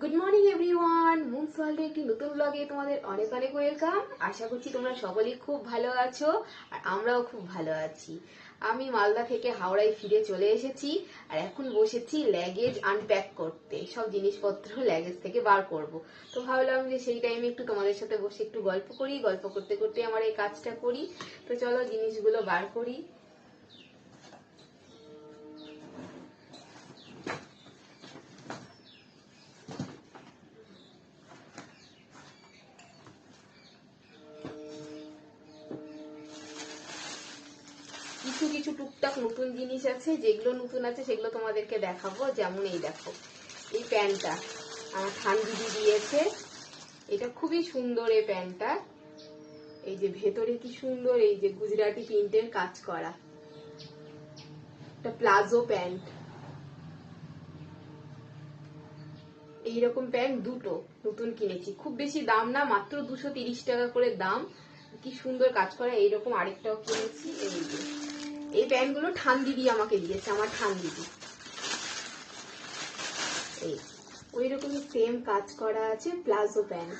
Good morning everyone moon ওয়ার্ল্ডে একটি নতুন ব্লগে তোমাদের অনেক অনেক ওয়েলকাম আশা করছি তোমরা সকলেই খুব ভালো আছো, আর আমরাও খুব ভালো আছি। আমি মালদা থেকে হাওড়ায় ফিরে চলে এসেছি, আর এখন বসেছি ল্যাগেজ আনপ্যাক করতে। সব জিনিসপত্র ল্যাগেজ থেকে বার করব। তো ভাবলাম যে সেই টাইমে একটু তোমাদের সাথে বসে একটু গল্প করি। গল্প করতে করতে আমার এই কাজটা করি। তো চলো জিনিসগুলো বার করি। টুকটাক নতুন জিনিস আছে, যেগুলো নতুন আছে সেগুলো তোমাদেরকে দেখাবো। যেমন এই দেখো, এই প্যান্টটা আমার ঠান্দিদি দিয়েছে। এটা খুবই সুন্দর এই প্যান্টটা এই যে ভেতরে কি সুন্দর, এই যে গুজরাটি প্রিন্টের কাজ করা। Palazzo pant. এইরকম প্যান্ট দুটো নতুন কিনেছি। খুব বেশি দাম না, মাত্র দুশো টাকা করে দাম। কি সুন্দর কাজ করা, এইরকম আরেকটাও কিনেছি, এই যে। এই প্যান্টগুলো ঠান দিদি আমাকে দিয়েছে, আমার ঠান দিদি। এই ওই রকমই সেম কাজ করা আছে, প্লাজো প্যান্ট।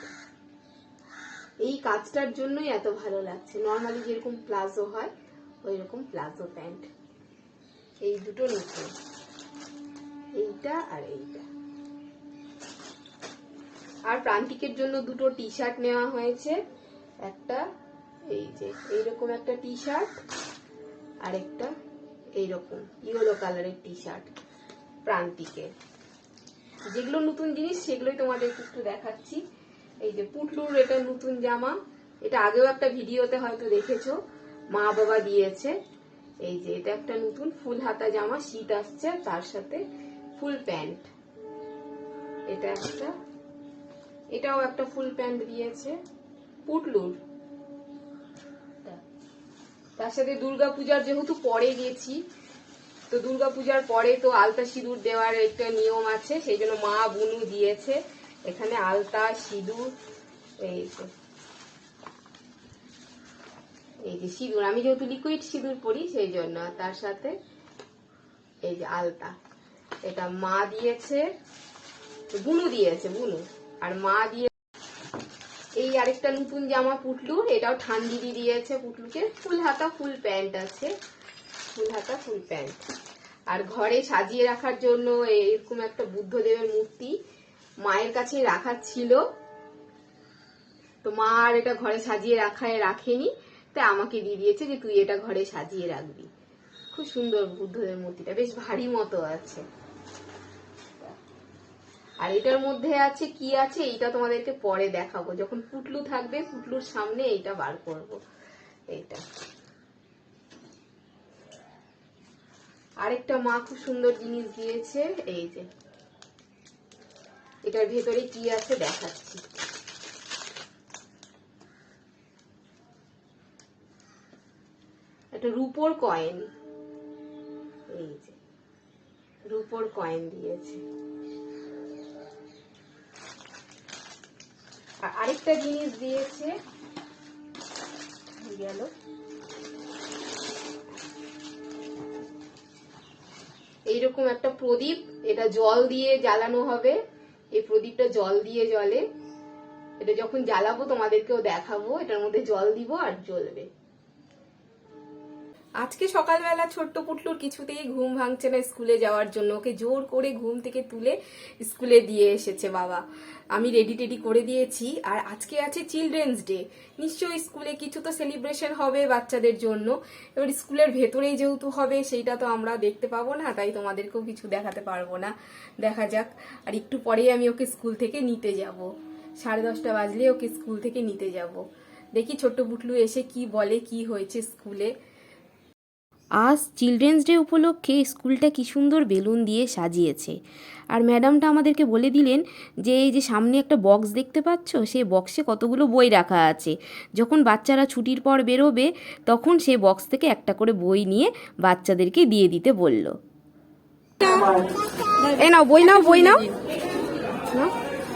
এই কাজটার জন্যই এত ভালো লাগছে। নর্মালি যেরকম প্লাজো হয় ওই রকম প্লাজো প্যান্ট। এই দুটো নতুন। এইটা আর এইটা। আর প্রান্তিকের জন্য দুটো টি শার্ট নেওয়া হয়েছে। একটা, এই যে, এইরকম একটা টি শার্ট আর একটা এইরকম, ইয়েলো কালারের টি শার্ট প্রান্তিকের যেগুলো নতুন জিনিস, সেগুলোই তোমাদেরকে একটু দেখাচ্ছি। এই যে পুটলুর এটা নতুন জামা, এটা আগেও একটা ভিডিওতে হয়তো দেখেছ, মা বাবা দিয়েছে। এই যে এটা একটা নতুন ফুল হাতা জামা, শীত আসছে তার সাথে ফুল প্যান্ট। এটা একটা, এটাও একটা ফুল প্যান্ট দিয়েছে পুটলুর। তার সাথে দুর্গাপূজার যেহেতু পরে গেছি, তো দুর্গাপূজার পরে তো আলতা সিঁদুর দেওয়ার একটা নিয়ম আছে, সেই জন্য মা বুনু দিয়েছে। এখানে আলতা, সিঁদুর, এই যে এই যে সিঁদুর, আমি যেহেতু লিকুইড সিঁদুর পরি, সেই জন্য তার সাথে এই যে আলতা। এটা মা দিয়েছে, বুনু দিয়েছে, বুনু। আর মা দিয়ে আরেকটা নতুন জামা পুটলুর, এটাও ঠান্ডিদি দিয়েছে পুটলুকে। ফুল হাতা, ফুল প্যান্ট আছে। ফুল হাতা, ফুল প্যান্ট। আর ঘরে সাজিয়ে রাখার জন্য এরকম একটা বুদ্ধদেবের মূর্তি মায়ের কাছে রাখার ছিল। তো মা আর এটা ঘরে সাজিয়ে রাখায় রাখেনি, তাই আমাকে দিয়ে দিয়েছে যে তুই এটা ঘরে সাজিয়ে রাখবি। খুব সুন্দর বুদ্ধদেবের মূর্তিটা, বেশ ভারী মতো আছে। আর এটার মধ্যে আছে কি আছে এইটা তোমাদেরকে পরে দেখাবো। যখন পুটলু থাকবে, পুটলুর সামনে এইটা বার করব। এইটা। আরেকটা মা খুব সুন্দর জিনিস দিয়েছে, এই যে। এটার ভেতরে কি আছে দেখাচ্ছি। একটা রুপোর কয়েন। এই যে। রুপোর কয়েন দিয়েছে। আর আরেকটা জিনিস দিয়েছে গেল। এইরকম একটা প্রদীপ, এটা জল দিয়ে জ্বালানো হবে। এই প্রদীপটা জল দিয়ে জ্বলে। এটা যখন জ্বালাবো, তোমাদেরকেও দেখাবো। এটার মধ্যে জল দিব আর জ্বলবে। আজকে সকালবেলা ছোট্ট পুটলুর কিছুতেই ঘুম ভাঙছে না স্কুলে যাওয়ার জন্য। ওকে জোর করে ঘুম থেকে তুলে স্কুলে দিয়ে এসেছে বাবা। আমি রেডি টেডি করে দিয়েছি আর আজকে আছে চিলড্রেন্স ডে নিশ্চয়ই স্কুলে কিছু তো সেলিব্রেশন হবে বাচ্চাদের জন্য। এবার স্কুলের ভেতরেই যেহেতু হবে, সেইটা তো আমরা দেখতে পাবো না, তাই তোমাদেরকেও কিছু দেখাতে পারব না। দেখা যাক। আর একটু পরেই আমি ওকে স্কুল থেকে নিতে যাব। সাড়ে দশটা বাজলে ওকে স্কুল থেকে নিতে যাব। দেখি ছোট্ট পুটলু এসে কি বলে, কি হয়েছে স্কুলে। আজ চিলড্রেন্স ডে উপলক্ষে স্কুলটা কি সুন্দর বেলুন দিয়ে সাজিয়েছে। আর ম্যাডামটা আমাদেরকে বলে দিলেন যে, এই যে সামনে একটা বক্স দেখতে পাচ্ছ? সেই বক্সে কতগুলো বই রাখা আছে। যখন বাচ্চারা ছুটির পর বেরোবে, তখন সেই বক্স থেকে একটা করে বই নিয়ে বাচ্চাদেরকে দিয়ে দিতে বলল। এই নাও, বই নাও বই নাও।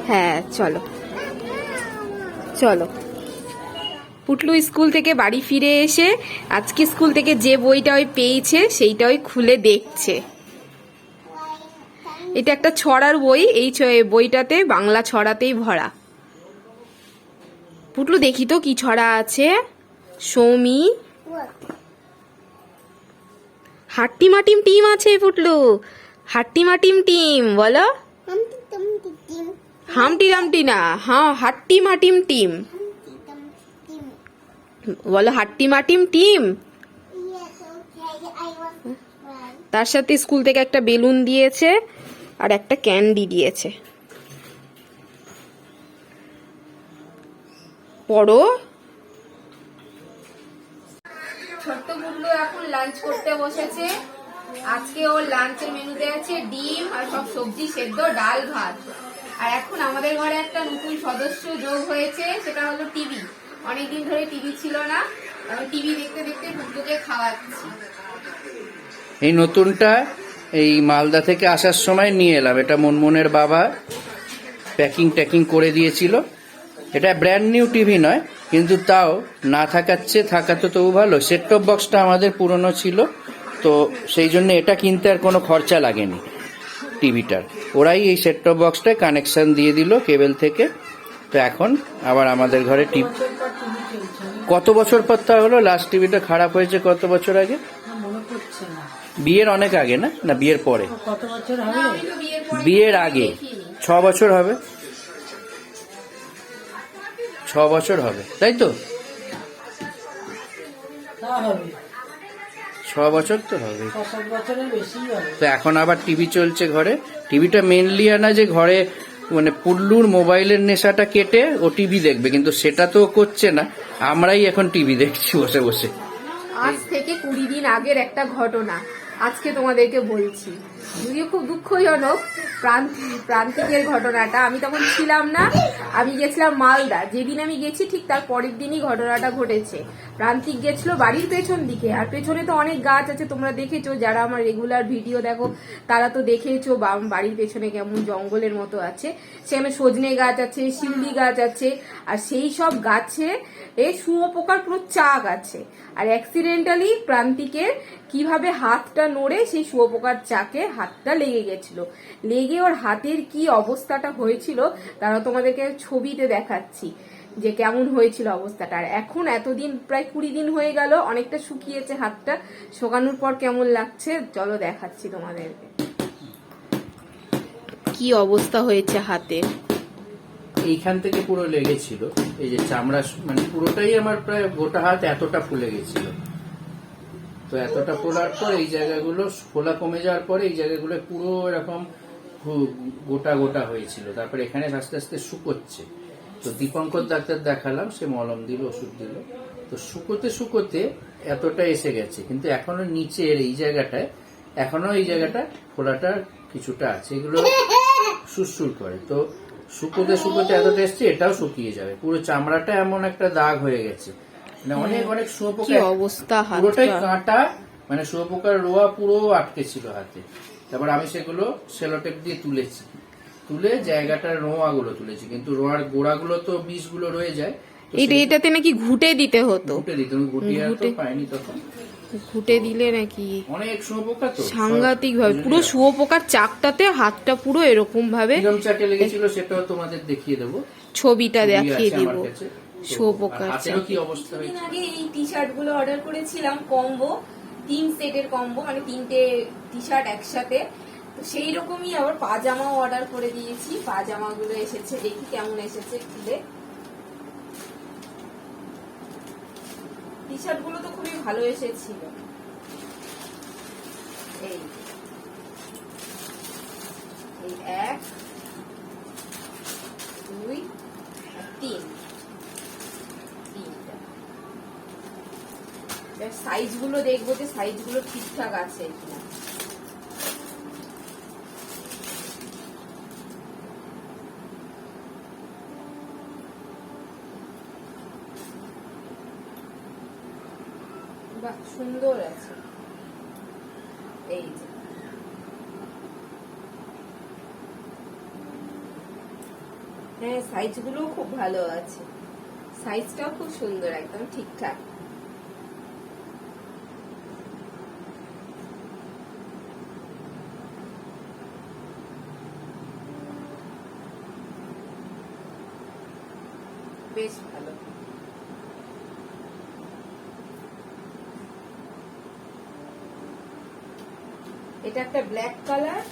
হ্যাঁ চলো। চলো। পুটলু স্কুল থেকে বাড়ি ফিরে এসে আজকে স্কুল থেকে যে বইটা ওই পেয়েছে সেইটা ওই খুলে দেখছে। এটা একটা ছড়ার বই এই বইটাতে বাংলা ছড়াতেই ভরা। পুটলু দেখি তো কি ছড়া আছে। সৌমি। হাট্টি মাটিম টিম আছে পুটলু হাট্টি মাটিম টিম বলো। হামটি রামটি না হ্যাঁ হাট্টি মাটিম টিম। বলো হাট্টি মাটিম টিম? তার সাথে স্কুল থেকে একটা বেলুন দিয়েছে আর একটা ক্যান্ডি দিয়েছে। পড়ো। ছোট্ট গুডলু এখন লাঞ্চ করতে বসেছে। আজকে ওর লাঞ্চের মেনুতে আছে ডিম আর সব সবজি সেদ্ধ ডাল ভাত। আর এখন আমাদের ঘরে একটা নতুন সদস্য যোগ হয়েছে সেটা হলো টিভি। অনেকদিন ধরে টিভি ছিল না টিভি দেখতে দেখতে গুডলুকে খাওয়াচ্ছি। এই নতুনটা এই মালদা থেকে আসার সময় নিয়ে এলাম। এটা মনমনের বাবা প্যাকিং ট্যাকিং করে দিয়েছিল। এটা ব্র্যান্ড নিউ টিভি নয়, কিন্তু তাও না থাকার চেয়ে থাকা তো তবু ভালো। সেট টপ বক্সটা আমাদের পুরনো ছিল, তো সেই জন্য এটা কিনতে আর কোনো খরচা লাগেনি টিভিটার ওরাই এই সেট টপ বক্সটায় কানেকশান দিয়ে দিল কেবেল থেকে। তো এখন আবার আমাদের ঘরে টিভি কত বছর পর তা হলো? লাস্ট টিভিটা খারাপ হয়েছে কত বছর আগে? বিয়ের অনেক আগে না? না বিয়ের পরে। বিয়ের আগে। ছ বছর হবে। ছ বছর হবে তাই তো? ছ বছর তো হবে। তো এখন আবার টিভি চলছে ঘরে। টিভিটা মেনলি আনা যে ঘরে মানে পুল্লুর মোবাইলের নেশাটা কেটে ও টিভি দেখবে, কিন্তু সেটা তো করছে না। আমরাই এখন টিভি দেখছি বসে বসে। আজ থেকে কুড়ি দিন আগের একটা ঘটনা। আজকে তোমাদেরকে বলছি। যদিও খুব দুঃখজনক প্রান্তি- প্রান্তিকের ঘটনাটা। আমি তখন ছিলাম না, আমি গেছিলাম মালদা যেদিন আমি গেছি ঠিক তার পরের দিনই ঘটনাটা ঘটেছে। প্রান্তিক গেছিল বাড়ির পেছন দিকে। আর পেছনে তো অনেক গাছ আছে, তোমরা দেখেছ, যারা আমার রেগুলার ভিডিও দেখো, তারা তো দেখেছ বাড়ির পেছনে কেমন জঙ্গলের মতো আছে। সেখানে সজনে গাছ আছে, শিউলি গাছ আছে, আর সেই সব গাছে এ শুয়োপোকার পুরো চাক আছে। আর অ্যাক্সিডেন্টালি প্রান্তিকের কীভাবে হাতটা নড়ে সেই শুয়োপোকার চাকে হাতটা লেগে গেছিল। লেগে ওর হাতের কি অবস্থাটা হয়েছিল, তারা তোমাদেরকে ছবিতে দেখাচ্ছি, যে কেমন হয়েছিল অবস্থাটা। আর এখন এতদিন, প্রায় কুড়ি দিন হয়ে গেল, অনেকটা শুকিয়েছে হাতটা। শোকানোর পর কেমন লাগছে, চলো দেখাচ্ছি তোমাদেরকে। কি অবস্থা হয়েছে হাতের এইখান থেকে পুরো লেগেছিল। এই যে চামড়া মানে পুরোটাই আমার প্রায় গোটা হাত এতটা ফুলে গেছিল। তো এতটা ফোলার পর এই জায়গাগুলো ফোলা কমে যাওয়ার পরে এই জায়গাগুলো পুরো এরকম গোটা গোটা হয়েছিল। তারপরে এখানে আস্তে আস্তে শুকোচ্ছে। তো দীপঙ্কর ডাক্তার দেখালাম, সে মলম দিল, ওষুধ দিল। তো শুকোতে শুকোতে এতটা এসে গেছে। কিন্তু এখনও নিচের এই জায়গাটায়, এখনও এই জায়গাটা ফোলাটা কিছুটা আছে। এগুলো সুরসুর করে। তো শুকোতে শুকোতে এতটা এসছে, এটাও শুকিয়ে যাবে। পুরো চামড়াটা এমন একটা দাগ হয়ে গেছে। মানে অনেক অনেক শুয়োপোকা অবস্থা পুরোটাই কাঁটা মানে শুয়োপোকার রোয়া পুরো আটকে ছিল হাতে। তারপর আমি সেগুলো সেলোটেপ দিয়ে তুলেছি। তুলে জায়গাটার রোয়াগুলো তুলেছি কিন্তু রোয়ার গোড়াগুলো তো বিষগুলো রয়ে যায় এটাতে নাকি ঘুটে দিতে হতো। ঘুটে দিত ঘুটে। পাইনি তখন। ঘুটে দিলে নাকি অনেক শুয়োপোকা তো সাংঘাতিক ভাবে পুরো শুয়োপোকার চাকটাতে হাতটা পুরো এরকম ভাবে চাকে লেগেছিল সেটাও তোমাদের দেখিয়ে দেবো। ছবিটা ছবি দেখিয়ে দিব। আর হাতেরও কি অবস্থা হয়েছে? আগে এই টি শার্টগুলো অর্ডার করেছিলাম কম্বো তিন সেটের কম্বো মানে তিনটে টি শার্ট একসাথে। তো সেই রকমই আবার পাজামাও অর্ডার করে দিয়েছি। পাজামা গুলো এসেছে দেখি কেমন এসেছে খুলে। টি শার্টগুলো তো খুবই ভালো এসেছিল। এই এই এক দুই তিন তিনটা সাইজগুলো দেখব যে সাইজগুলো ঠিকঠাক আছে বাহ, সুন্দর আছে। এই যে। হ্যাঁ সাইজগুলো খুব ভালো আছে। সাইজটাও খুব সুন্দর, একদম ঠিকঠাক বেশ ভালো এটা একটা ব্ল্যাক কালার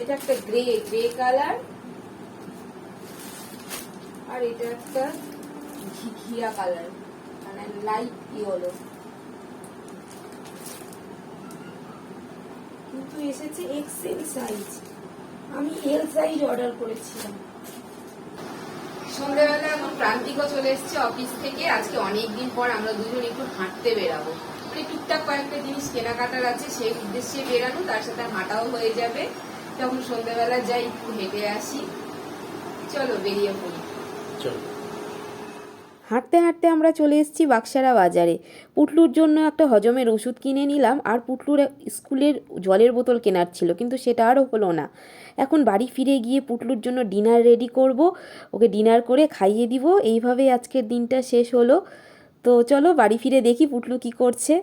এটা একটা গ্রে গ্রে কালার আর এটা একটা ঘিয়া কালার মানে লাইট ইয়েলো কিন্তু এসেছে এক্সেল সাইজ আমি এল সাইজ অর্ডার করেছিলাম। সন্ধ্যাবেলা এখন প্রান্তিকও চলে এসেছে অফিস থেকে। আজকে অনেকদিন পর আমরা দুজন একটু হাঁটতে বেরাবো। মানে টুকটাক কয়েকটা জিনিস কেনাকাটার আছে, সেই উদ্দেশ্যে বেরানো তার সাথে হাঁটাও হয়ে যাবে। তখন সন্ধ্যাবেলা যাই, একটু হেঁটে আসি। চলো, বেরিয়ে পড়ি। চল। হাঁটতে হাঁটতে আমরা চলে এসেছি বাক্সারা বাজারে। পুটলুর জন্য একটা হজমের ওষুধ কিনে নিলাম আর পুটলুর স্কুলের জলের বোতল কেনার ছিল কিন্তু সেটা আরও হলো না। এখন বাড়ি ফিরে গিয়ে পুটলুর জন্য ডিনার রেডি করব ওকে ডিনার করে খাইয়ে দিব। এইভাবেই আজকের দিনটা শেষ হলো। তো চলো বাড়ি ফিরে দেখি পুটলু কি করছে।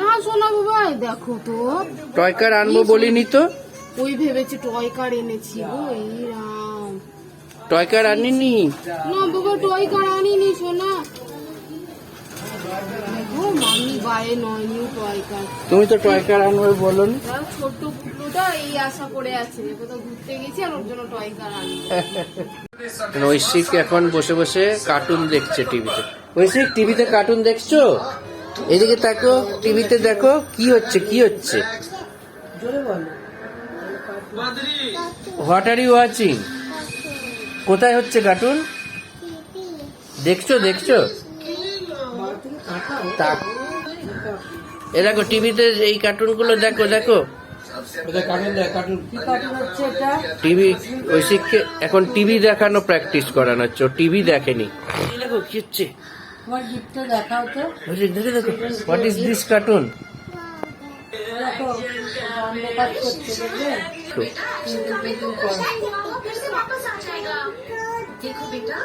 না শোনা বাবা দেখো তো। টয়কার আনব বলিনি তো? ওই ভেবেছে টয়কার এনেছি গো এই রাম। টয়কার আনিনি? না বাবা টয়কার আনিনি শোনা ও মামি গায়ে নয় তুমি তো টয়কার আনবে বলনি তাও ছোট্ট পুটলুটা এই আশা করে আছে কোথাও ঘুরতে গেছি আর ওর জন্য টয়কার আনব। ঐশিক এখন বসে বসে কার্টুন দেখছে টিভিতে ঐশিক টিভিতে কার্টুন দেখছ? এদিকে তাকো টিভিতে দেখো কি হচ্ছে কি হচ্ছে? হোয়াট আর ইউ ওয়াচিং কোথায় হচ্ছে কার্টুন দেখছ দেখছ? এ দেখো টিভিতে এই কার্টুনগুলো দেখো দেখো। টিভি ঐশিককে এখন টিভি দেখানো প্র্যাকটিস করানো হচ্ছে ও টিভি দেখেনি। দেখো কি হচ্ছে? দেখো। দেখো হোয়াট ইজ দিস কার্টুন फिर से वापस आ जाएगा देखो बेटा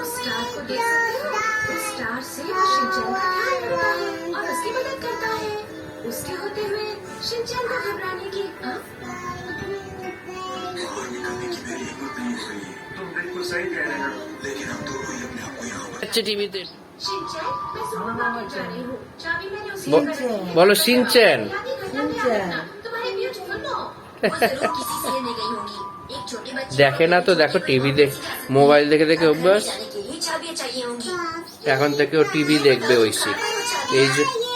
उस स्टार को देख सकते हो उस स्टार से शिनचैन का ध्यान रखता है और उसकी मदद करता है उसके होते हुए शिनचैन को घबराने की हाँ? तुम बिल्कुल सही कह रहे हो लेकिन हम दोनों ही अपने आप को यहाँ হচ্ছে টিভিতে शिनचैन मैं सुपर मार्केट দেখে না তো দেখো টিভি দেখ মোবাইল দেখে দেখে অভ্যাস। হ্যাঁ। এখন থেকে ও টিভি দেখবে ওই এই যে